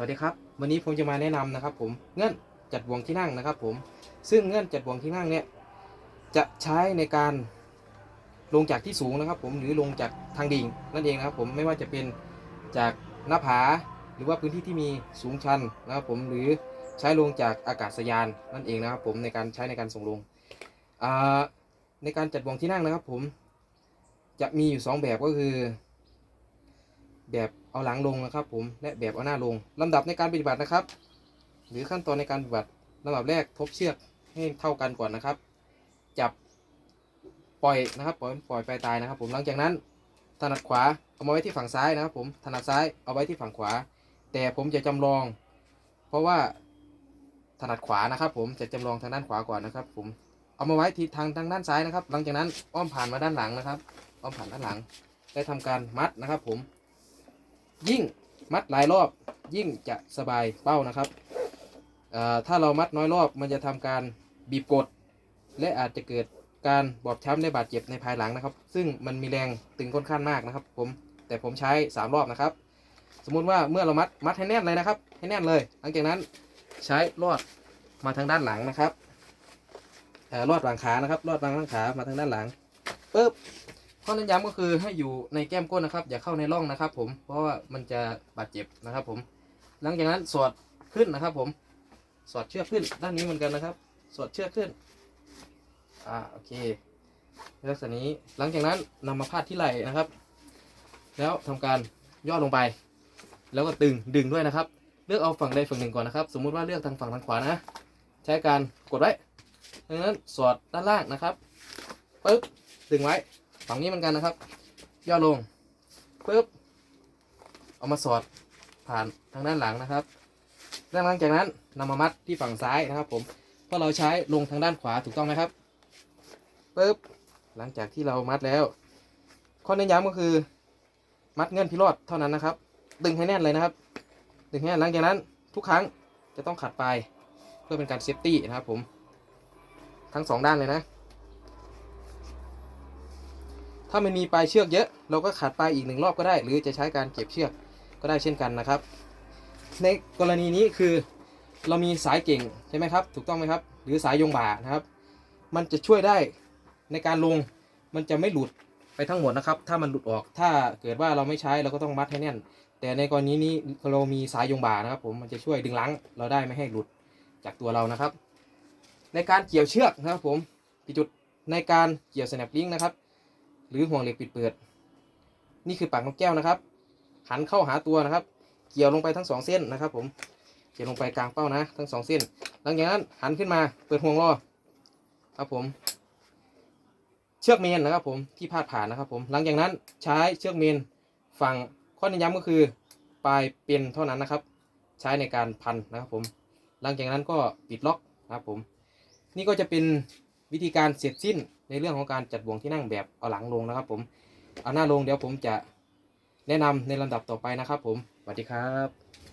วัสดีครับ วันนี้ผมจะมาแนะนำนะครับ ผมเงื่อนจัดวงที่นั่งนะครับ ผม ซึ่งเงื่อนจัดวงที่นั่งเนี่ยจะใช้ในการลงจากที่สูงนะครับ ผมหรือลงจากทางดิ่งนั่นเองนะครับ ผมไม่ว่าจะเป็นจากหน้าผาหรือว่าพื้นที่ที่มีสูงชันนะครับ ผมหรือใช้ลงจากอากาศยานนั่นเองนะครับ ผมในการใช้ในการส่งลงในการจัดวงที่นั่งนะครับ ผมจะมีอยู่สองแบบก็คือ แบบเอาหลังลงนะครับ ผมและแบบเอาหน้าลงลำดับในการปฏิบัตินะครับ หรือขั้นตอนในการปฏิบัติลำดับแรกทบเชือกให้เท่ากันก่อนนะครับ จับปล่อยนะครับปล่อยปล่อยปลายตายนะครับ ผมหลังจากนั้นถนัดขวาเอามาไว้ที่ฝั่งซ้ายนะครับ ผมถนัดซ้ายเอาไว้ที่ฝั่งขวา แต่ผมจะจำลอง เพราะว่าถนัดขวานะครับ ผมจะจำลองทางด้านขวาก่อนนะครับ ผมเอามาไว้ที่ทางทางด้านซ้ายนะครับ หลังจากนั้นอ้อมผ่านมาด้านหลังนะครับ อ้อมผ่านด้านหลัง ได้ทำการมัดนะครับ ผม ยิ่งมัดหลายรอบยิ่งจะสบายเป้านะครับถ้าเรามัดน้อยรอบมันจะทำการบีบกด และอาจจะเกิดการบอบช้ำและบาดเจ็บในภายหลังนะครับ ซึ่งมันมีแรงตึงค่อนข้างมากนะครับ ผมแต่ผมใช้ 3 รอบนะครับ สมมุติว่าเมื่อเรามัดมัดให้แน่นเลยนะครับ ให้แน่นเลย หลังจากนั้นใช้ลอดมาทางด้านหลังนะครับอลอดหลังขานะครับลอดหลังขามาทางด้านหลังปึ๊บ ข้อเน้นย้ำก็คือให้อยู่ในแก้มก้นนะครับ อย่าเข้าในร่องนะครับ ผมเพราะว่ามันจะบาดเจ็บนะครับ ผม หลังจากนั้นสอดขึ้นนะครับ ผมสอดเชือกขึ้นด้านนี้เหมือนกันนะครับ สอดเชือกขึ้นอ่าโอเคลักษณะนี้หลังจากนั้นนำมาพาดที่ไหล่นะครับ แล้วทำการย่อลงไป แล้วก็ดึงดึงด้วยนะครับ เลือกเอาฝั่งใดฝั่งหนึ่งก่อนนะครับ สมมุติว่าเลือกทางฝั่งทางขวานะ ใช้การกดไว้ดังนั้นสอดด้านล่างนะครับปึ๊บดึงไว้ ฝั่งนี้เหมือนกันนะครับ ย่อลงปึ๊บเอามาสอดผ่านทางด้านหลังนะครับหลังจากนั้นนำมามัดที่ฝั่งซ้ายนะครับผมเพราะเราใช้ลงทางด้านขวาถูกต้องไหมครับปึ๊บหลังจากที่เรามัดแล้ว ข้อเน้นย้ำก็คือ มัดเงื่อนพิรอดเท่านั้นนะครับ ดึงให้แน่นเลยนะครับ ดึงให้แน่นหลังจากนั้นทุกครั้งจะต้องขัดไป เพื่อเป็นการเซฟตี้นะครับผมทั้งสองด้านเลยนะ ถ้ามันมีปลายเชือกเยอะ เราก็ขัดปลายอีกหนึ่งรอบก็ได้ หรือจะใช้การเก็บเชือกก็ได้เช่นกันนะครับ ในกรณีนี้คือเรามีสายเก่งใช่ไหมครับ ถูกต้องไหมครับ หรือสายยงบ่านะครับ มันจะช่วยได้ในการลงมันจะไม่หลุดไปทั้งหมดนะครับ ถ้ามันหลุดออกถ้าเกิดว่าเราไม่ใช้เราก็ต้องมัดให้แน่น แต่ในกรณีนี้เรามีสายยงบ่านะครับ ผมมันจะช่วยดึงลังเราได้ไม่ให้หลุดจากตัวเรานะครับ ในการเกี่ยวเชือกนะครับผมจุดในการเกี่ยวสแนปลิงนะครับ หรือห่วงเหล็กปิดเปิด นี่คือปากนกแก้วนะครับ หันเข้าหาตัวนะครับ เกี่ยวลงไปทั้งสองเส้นนะครับ ผมเกี่ยวลงไปกลางเป้านะ ทั้งสองเส้น หลังจากนั้นหันขึ้นมาเปิดห่วงรอครับผม เชือกเมนนะครับ ผมที่พาดผ่านนะครับผม หลังจากนั้นใช้เชือกเมนฝั่งข้อเน้นย้ำก็คือปลายเป็นเท่านั้นนะครับ ใช้ในการพันนะครับผม หลังจากนั้นก็ปิดล็อกนะครับผม นี่ก็จะเป็น วิธีการเสร็จสิ้นในเรื่องของการจัดบ่วงที่นั่งแบบเอาหลังลงนะครับ ผมเอาหน้าลงเดี๋ยวผมจะแนะนำในลำดับต่อไปนะครับ ผมสวัสดีครับ